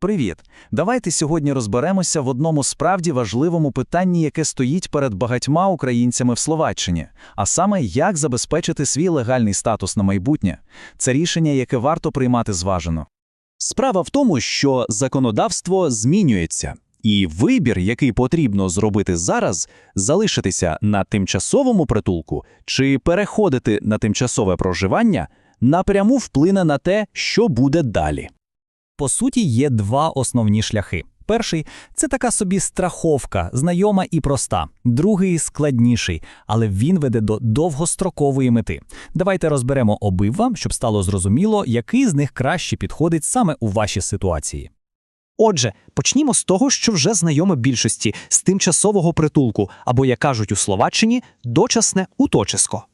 Привіт! Давайте сьогодні розберемося в одному справді важливому питанні, яке стоїть перед багатьма українцями в Словаччині, а саме як забезпечити свій легальний статус на майбутнє. Це рішення, яке варто приймати зважено. Справа в тому, що законодавство змінюється, і вибір, який потрібно зробити зараз, залишитися на тимчасовому притулку чи переходити на тимчасове проживання, напряму вплине на те, що буде далі. По суті, є два основні шляхи. Перший це така собі страховка, знайома і проста. Другий складніший, але він веде до довгострокової мети. Давайте розберемо обидва, щоб стало зрозуміло, який з них краще підходить саме у вашій ситуації. Отже, почнімо з того, що вже знайоме більшості з тимчасового притулку, або, як кажуть у Словаччині, дочасне уточиско.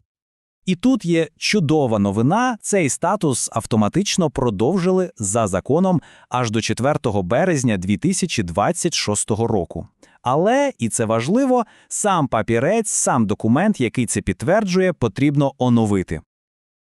І тут є чудова новина: цей статус автоматично продовжили за законом аж до 4 березня 2026 року. Але, і це важливо, сам папірець, сам документ, який це підтверджує, потрібно оновити.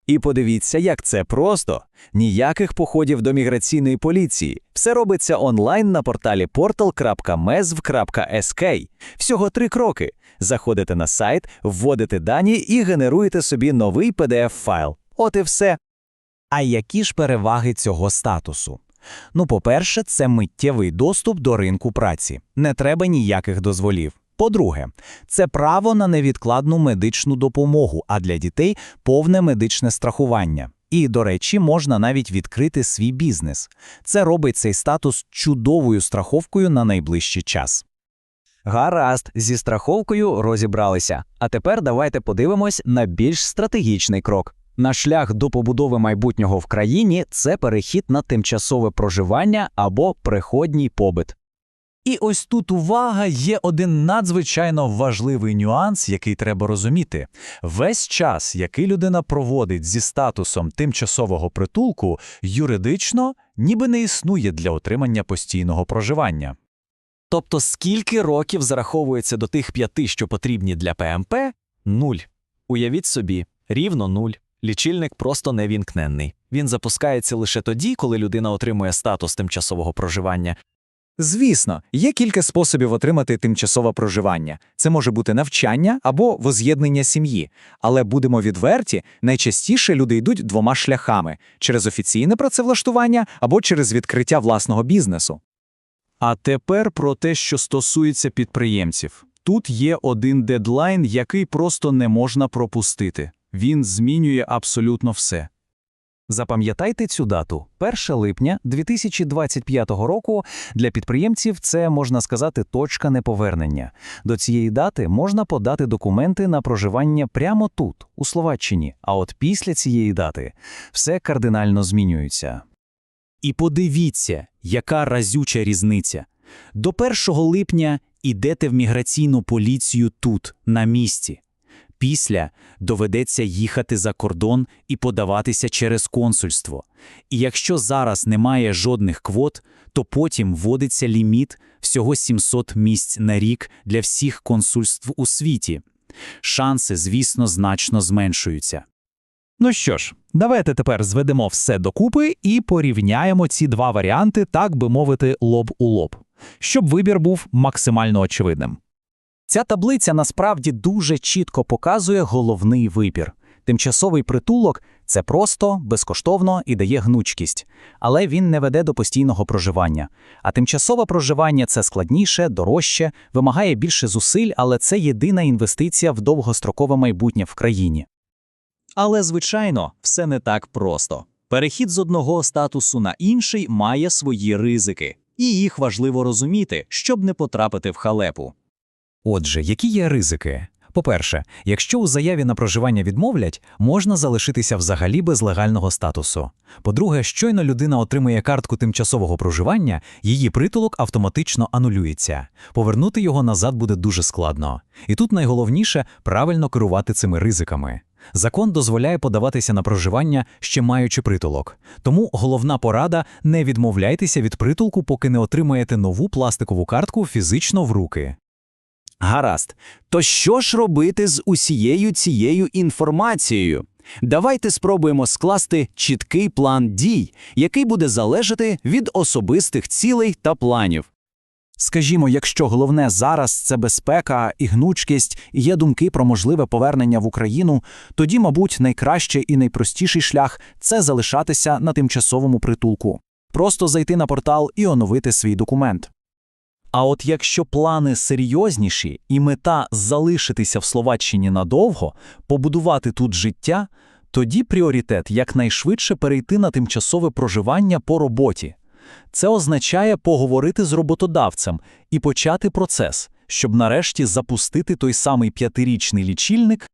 І подивіться, як це просто. Ніяких походів до міграційної поліції. Все робиться онлайн на порталі portal.mezv.sk. Всього три кроки. Заходите на сайт, вводите дані і генеруєте собі новий PDF-файл. От і все. А які ж переваги цього статусу? Ну, по-перше, це миттєвий доступ до ринку праці. Не треба ніяких дозволів. По-друге, це право на невідкладну медичну допомогу, а для дітей повне медичне страхування. І, до речі, можна навіть відкрити свій бізнес. Це робить цей статус чудовою страховкою на найближчий час. Гаразд, зі страховкою розібралися. А тепер давайте подивимось на більш стратегічний крок. Наш шлях до побудови майбутнього в країні це перехід на тимчасове проживання або приходній побит. І ось тут увага є один надзвичайно важливий нюанс, який треба розуміти. Весь час, який людина проводить зі статусом тимчасового притулку, юридично ніби не існує для отримання постійного проживання. Тобто, скільки років зараховується до тих п'яти, що потрібні для ПМП? Нуль. Уявіть собі, рівно нуль. Лічильник просто невімкненний. Він запускається лише тоді, коли людина отримує статус тимчасового проживання. Звісно, є кілька способів отримати тимчасове проживання. Це може бути навчання або воз'єднання сім'ї. Але будемо відверті, найчастіше люди йдуть двома шляхами: через офіційне працевлаштування або через відкриття власного бізнесу. А тепер про те, що стосується підприємців. Тут є один дедлайн, який просто не можна пропустити. Він змінює абсолютно все. Запам'ятайте цю дату. 1 липня 2025 року для підприємців це, можна сказати, точка неповернення. До цієї дати можна подати документи на проживання прямо тут, у Словаччині, а от після цієї дати все кардинально змінюється. І подивіться, яка разюча різниця. До 1 липня йдете в міграційну поліцію тут, на місці. Після доведеться їхати за кордон і подаватися через консульство. І якщо зараз немає жодних квот, то потім вводиться ліміт всього 700 місць на рік для всіх консульств у світі. Шанси, звісно, значно зменшуються. Ну що ж, давайте тепер зведемо все докупи і порівняємо ці два варіанти, так би мовити, лоб у лоб, щоб вибір був максимально очевидним. Ця таблиця насправді дуже чітко показує головний вибір. Тимчасовий притулок це просто, безкоштовно і дає гнучкість, але він не веде до постійного проживання. А тимчасове проживання це складніше, дорожче, вимагає більше зусиль, але це єдина інвестиція в довгострокове майбутнє в країні. Але, звичайно, все не так просто. Перехід з одного статусу на інший має свої ризики, і їх важливо розуміти, щоб не потрапити в халепу. Отже, які є ризики? По-перше, якщо у заяві на проживання відмовлять, можна залишитися взагалі без легального статусу. По-друге, щойно людина отримує картку тимчасового проживання, її притулок автоматично анулюється. Повернути його назад буде дуже складно. І тут найголовніше правильно керувати цими ризиками. Закон дозволяє подаватися на проживання, ще маючи притулок. Тому головна порада не відмовляйтеся від притулку, поки не отримаєте нову пластикову картку фізично в руки. Гаразд. То що ж робити з усією цією інформацією? Давайте спробуємо скласти чіткий план дій, який буде залежати від особистих цілей та планів. Скажімо, якщо головне зараз це безпека і гнучкість, і є думки про можливе повернення в Україну, тоді, мабуть, найкращий і найпростіший шлях це залишатися на тимчасовому притулку. Просто зайти на портал і оновити свій документ. А от якщо плани серйозніші і мета залишитися в Словаччині надовго, побудувати тут життя, тоді пріоритет якнайшвидше перейти на тимчасове проживання по роботі. Це означає поговорити з роботодавцем і почати процес, щоб нарешті запустити той самий п'ятирічний лічильник.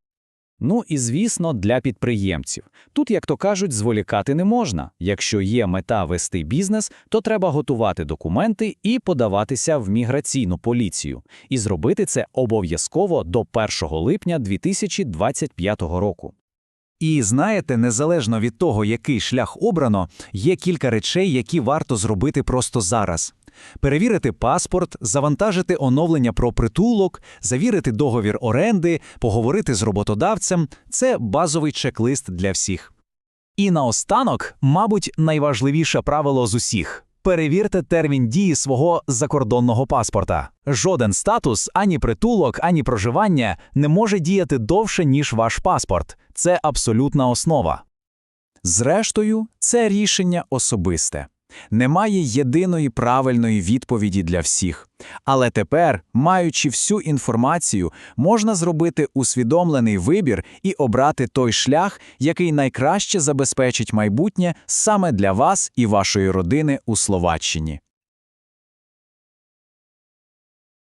Ну і звісно, для підприємців. Тут, як то кажуть, зволікати не можна. Якщо є мета вести бізнес, то треба готувати документи і подаватися в міграційну поліцію. І зробити це обов'язково до 1 липня 2025 року. І знаєте, незалежно від того, який шлях обрано, є кілька речей, які варто зробити просто зараз. Перевірити паспорт, завантажити оновлення про притулок, завірити договір оренди, поговорити з роботодавцем це базовий чек-лист для всіх. І наостанок, мабуть, найважливіше правило з усіх. Перевірте термін дії свого закордонного паспорта. Жоден статус, ані притулок, ані проживання не може діяти довше, ніж ваш паспорт. Це абсолютна основа. Зрештою, це рішення особисте. Немає єдиної правильної відповіді для всіх. Але тепер, маючи всю інформацію, можна зробити усвідомлений вибір і обрати той шлях, який найкраще забезпечить майбутнє саме для вас і вашої родини у Словаччині.